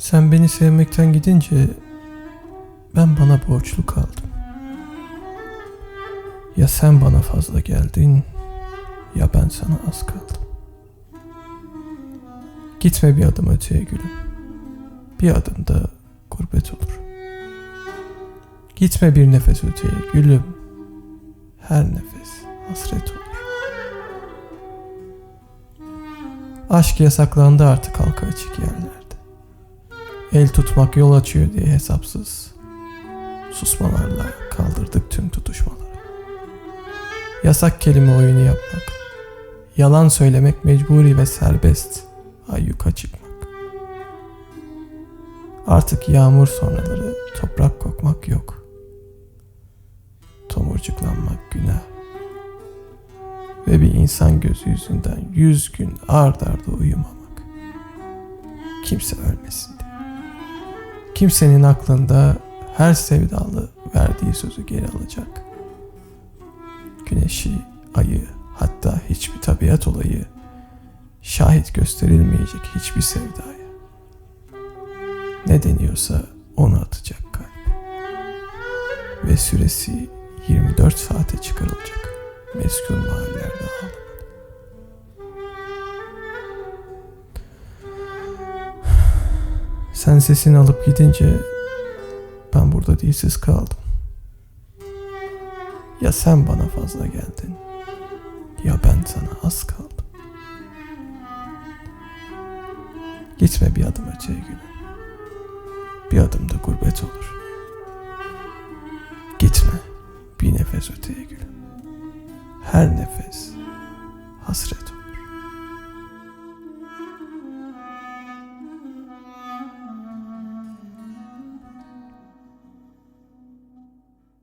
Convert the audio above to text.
Sen beni sevmekten gidince ben bana borçlu kaldım. Ya sen bana fazla geldin ya ben sana az kaldım. Gitme bir adım öteye gülüm. Bir adım da gurbet olur. Gitme bir nefes öteye gülüm. Her nefes hasret olur. Aşk yasaklandı artık halka açık yerlerde. El tutmak yol açıyor diye hesapsız susmalarla kaldırdık tüm tutuşmaları. Yasak kelime oyunu yapmak, yalan söylemek mecburi ve serbest ayyuka çıkmak. Artık yağmur sonraları toprak kokmak yok. Tomurcuklanmak günah. Ve bir insan gözü yüzünden yüz gün ard arda uyumamak. Kimse ölmesin. Kimsenin aklında her sevdalı verdiği sözü geri alacak. Güneşi, ayı, hatta hiçbir tabiat olayı şahit gösterilmeyecek hiçbir sevdaya. Ne deniyorsa onu atacak kalp. Ve süresi 24 saate çıkarılacak meskun mahallelerde ağlamak. Sen sesini alıp gidince ben burada dilsiz kaldım. Ya sen bana fazla geldin ya ben sana az kaldım. Gitme bir adım öteye gülüm. Bir adım da gurbet olur. Gitme bir nefes öteye gülüm. Her nefes hasret